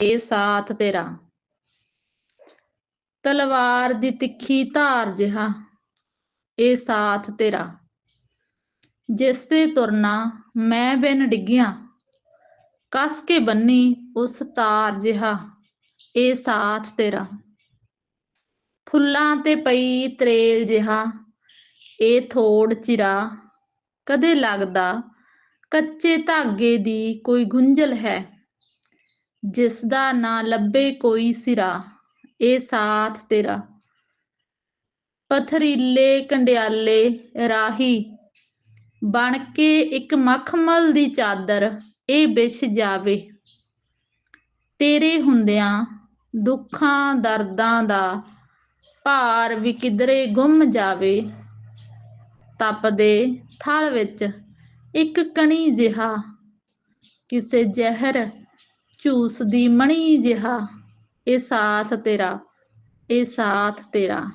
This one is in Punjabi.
ਇਹ ਸਾਥ ਤੇਰਾ। ਤਲਵਾਰ ਦੀ ਤਿੱਖੀ ਧਾਰ ਜਿਹਾ ਇਹ ਸਾਥ ਤੇਰਾ। ਜਿਸ ਤੇ ਤੁਰਨਾ ਮੈਂ ਬਿਨ ਡਿੱਗਿਆ, ਕੱਸ ਕੇ ਬੰਨੀ ਉਸ ਤਾਰ ਜਿਹਾ ਇਹ ਸਾਥ ਤੇਰਾ। ਫੁੱਲਾਂ ਤੇ ਪਈ ਤਰੇਲ ਜਿਹਾ ਇਹ ਥੋੜ ਚਿਰਾ, ਕਦੇ ਲੱਗਦਾ ਕੱਚੇ ਧਾਗੇ ਦੀ ਕੋਈ ਗੁੰਝਲ ਹੈ। ਜਿਸ ਦਾ ਨਾ ਲੱਭੇ ਕੋਈ ਸਿਰਾ, ਇਹ ਸਾਥ ਤੇਰਾ। ਪਥਰੀਲੇ ਕੰਡਿਆਲੇ ਰਾਹੀ, ਬਣ ਕੇ ਇੱਕ ਮਖਮਲ ਦੀ ਚਾਦਰ, ਇਹ ਵਿਛ ਜਾਵੇ। ਤੇਰੇ ਹੁੰਦਿਆਂ ਦੁੱਖਾਂ ਦਰਦਾਂ ਦਾ ਭਾਰ ਵੀ ਕਿਧਰੇ ਗੁੰਮ ਜਾਵੇ। ਤਪਦੇ ਥਲ ਵਿੱਚ ਇੱਕ ਕਣੀ ਜਿਹਾ, ਕਿਸੇ ਜ਼ਹਿਰ ਝੂਸਦੀ ਮਣੀ ਜਿਹਾ ਇਹ ਸਾਥ ਤੇਰਾ ਇਹ ਸਾਥ ਤੇਰਾ।